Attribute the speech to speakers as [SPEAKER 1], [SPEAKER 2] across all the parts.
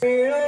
[SPEAKER 1] Yeah.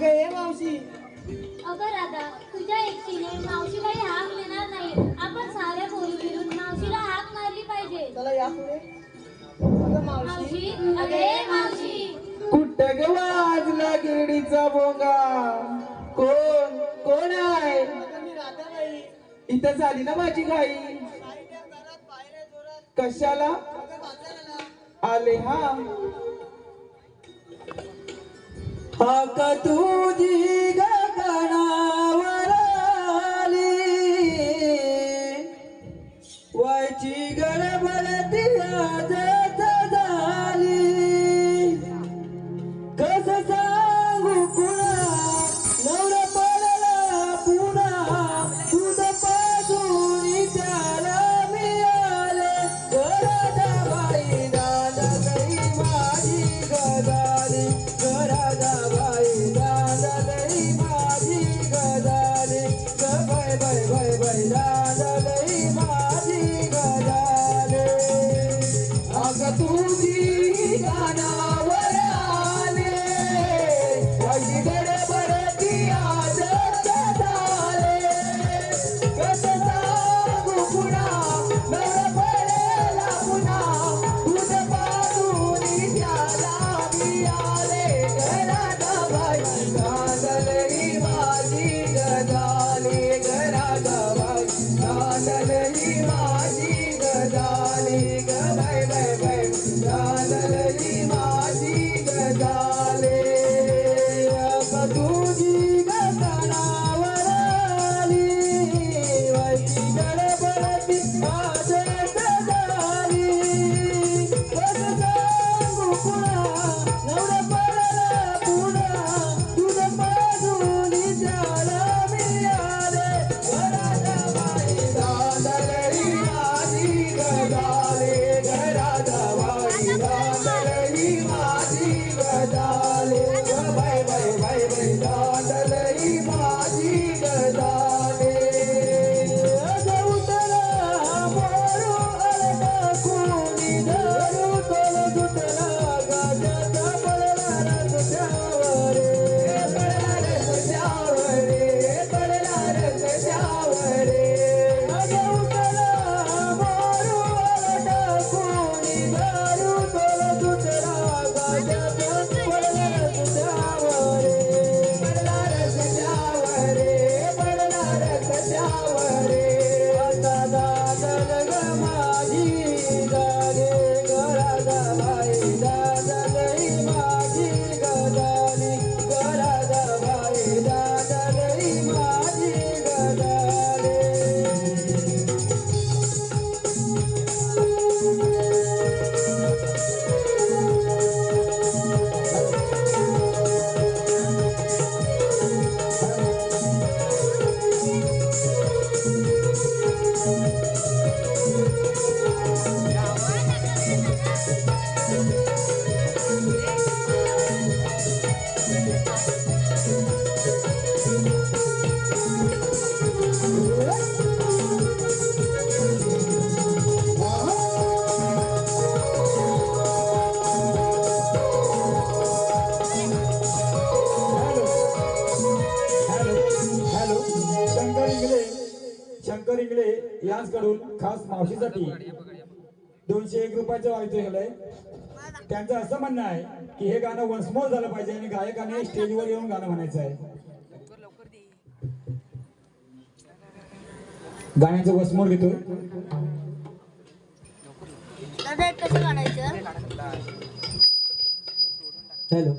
[SPEAKER 2] अगं
[SPEAKER 3] हे मावशी.
[SPEAKER 2] अगं राधा तुझ्या एकटीने मावशीबाई हाक देणार नाही आपण सारे पोरी मिळून मावशीला हाक मारली पाहिजे.
[SPEAKER 3] चला या पुढे. अगं मावशी.
[SPEAKER 2] मावशी अगे
[SPEAKER 1] ग वाजला गिरडीचा बोंगा? कोण कोण आहे? इथं झाली ना माझी घाई? कशाला? आले हा. પાક તું જી Sadhu. यांचकडून खास मावशीसाठी दोनशे एक रुपयाचं वायचं झालंय. त्यांचं असं म्हणणं आहे की हे गाणं वन्समोर झालं पाहिजे आणि गायकाने स्टेजवर येऊन गाणं म्हणायचं आहे. गाण्याचं वसमोर घेतोय.
[SPEAKER 4] हॅलो.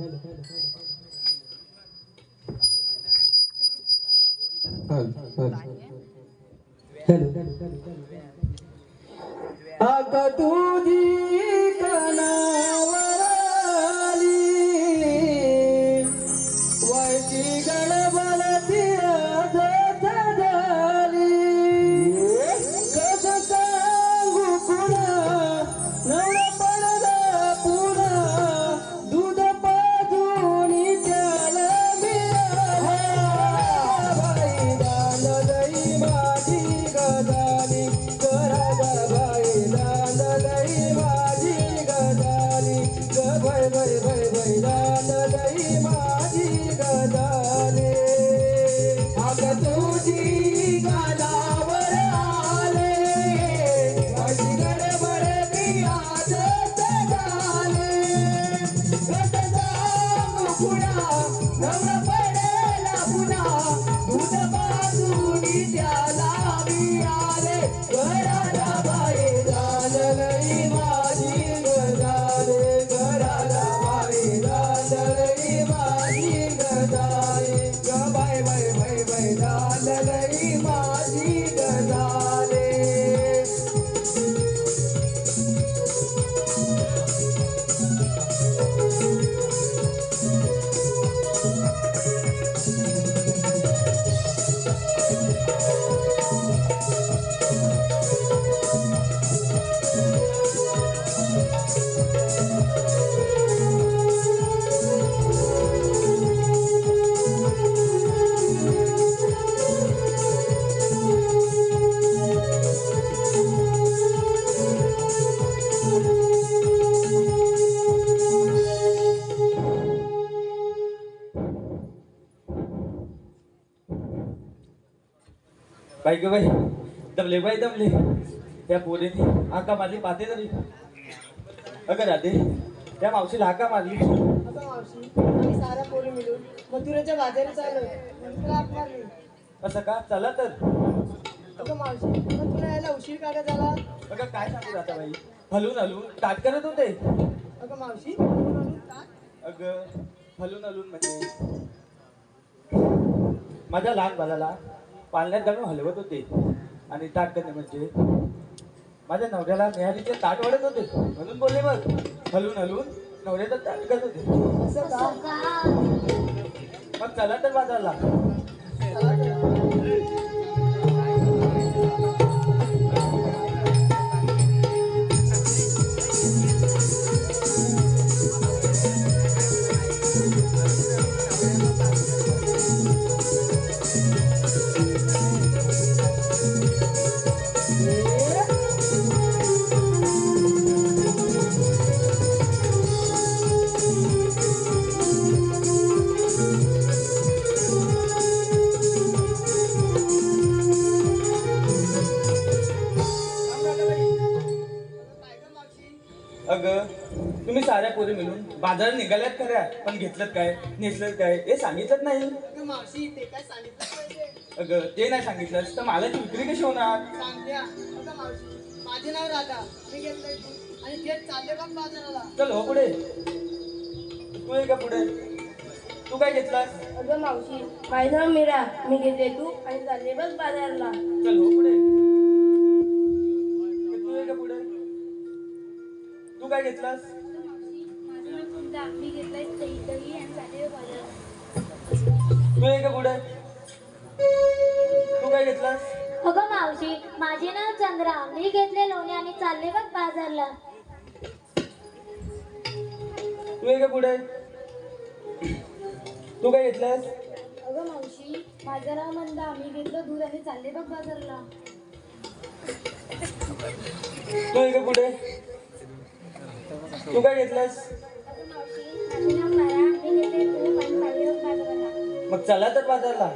[SPEAKER 4] अक तुझी see. ग बाई.
[SPEAKER 5] दमले बाई दमले. त्या पोरीने हाका मारली पाहते तरी. अगं राधे त्या मावशीला हाका मारली.
[SPEAKER 3] अगं मावशी आम्ही पोरी मिळून मथुरेच्या बाजारी हाक मारली.
[SPEAKER 5] असं का? चला तर.
[SPEAKER 3] अगं मावशी तुला यायला उशीर का ग झाला?
[SPEAKER 5] अगं काय सांगू आता बाई? हलून हलून. ताट करत होते.
[SPEAKER 3] अगं मावशी?
[SPEAKER 5] अगं हलून हलून म्हणजे. माझ्या लहान बालाला पालण्यात घालून हलवत होते. आणि ताट करणे म्हणजे माझ्या नवऱ्याला न्याहारीचे ताट वाढत होते. म्हणून बोलले बघ हलून हलून नवऱ्याचं ताट करत होते. मग चला तर बाजारला. पोरी मिळून बाजारात निघाल्यात खऱ्या पण घेतलं काय? नेसलं काय? हे सांगितलं नाही.
[SPEAKER 3] अगं मावशी ते काय सांगितलं पाहिजे?
[SPEAKER 5] अगं ते नाही सांगितलं. तर मालाची विक्री कशी होणार?
[SPEAKER 3] सांगते हा. अगं मावशी माझे नाव राधा. मी घेतलंय दूध आणि थेट चालले बघ बाजाराला.
[SPEAKER 5] चल हो पुढे. तू ये का पुढे? तू काय घेतलास?
[SPEAKER 6] अगं मावशी माझं नाव मीरा. मी घेते तू आणि चालले बस बाजारला.
[SPEAKER 5] चल हो पुढे. तू ये का पुढे? तू काय घेतलास? तू का पुढे तू काय घेतलास?
[SPEAKER 2] अगं मावशी माझे नाव चंद्रा. मी घेतले लोणी आणि चालले बघ बाजारला.
[SPEAKER 5] तू ये का पुढे तू काय घेतलास?
[SPEAKER 2] अगं मावशी माझं नाव मंदा. मी घेतलं दूध आणि चालले बघ बाजारला.
[SPEAKER 5] तू ये का पुढे तू काय घेतलास? मग चला तर बाजारला.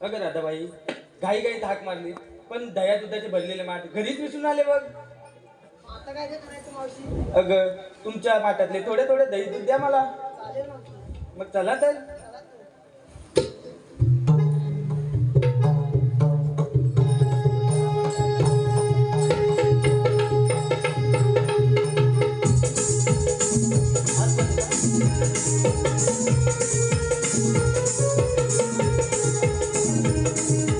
[SPEAKER 5] अगं राधाबाई घाई घाई धाक मारली पण दया दुधाचे भरलेले माठ घरीच विसरून आले बघ.
[SPEAKER 3] मग आता काय गं करायचं मावशी?
[SPEAKER 5] अगं तुमच्या माठातले थोडे थोडे दही दूध द्या मला.
[SPEAKER 3] चालेल मावशी.
[SPEAKER 5] मग चला तर. Thank you.